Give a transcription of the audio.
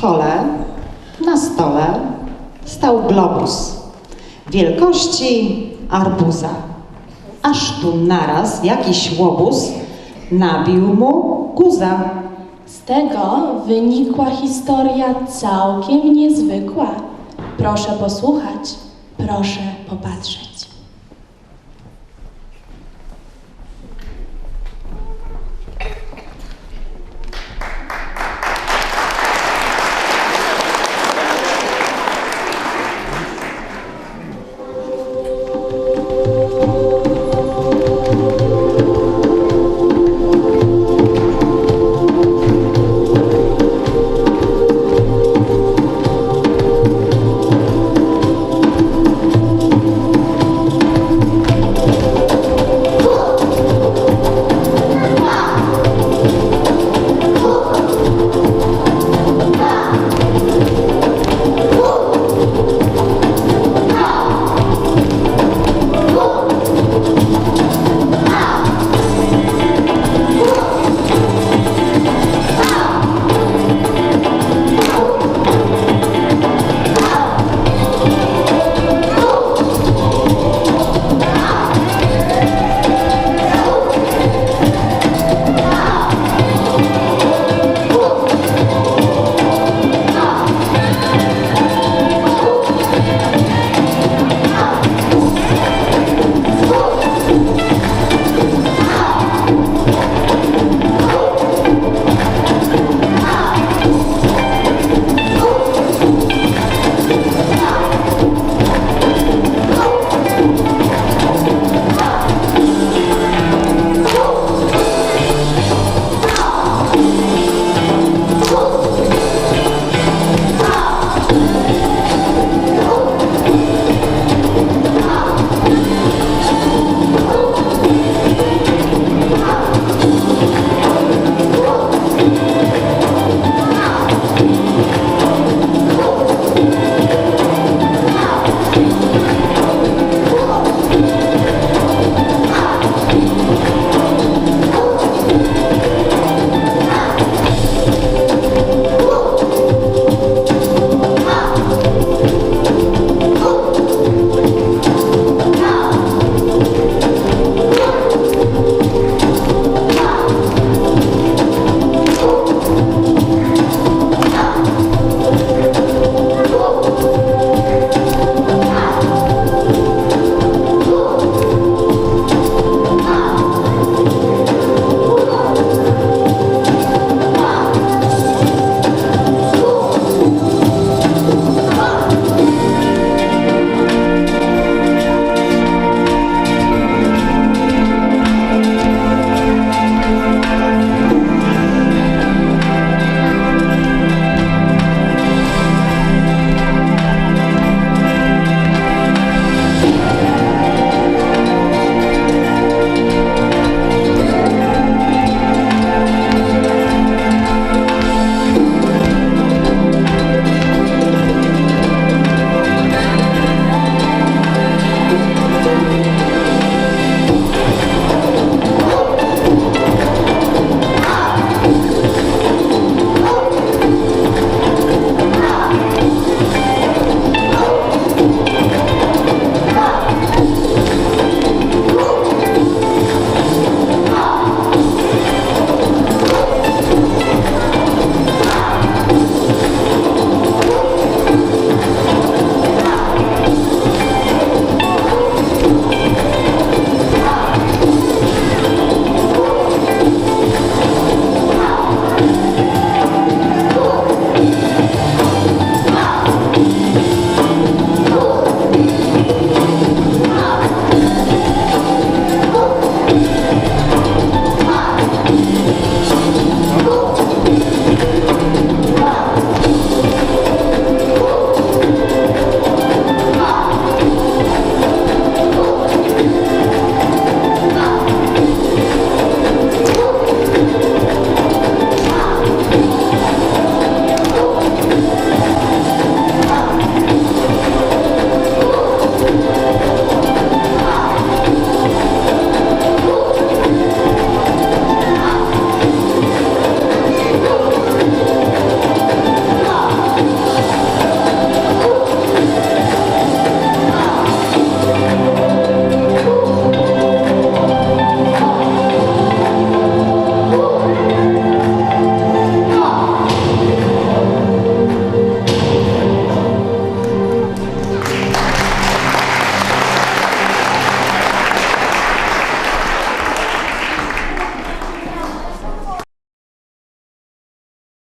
szkole na stole stał globus wielkości arbuza. Aż tu naraz jakiś łobuz nabił mu guza. Z tego wynikła historia całkiem niezwykła. Proszę posłuchać, proszę popatrzeć.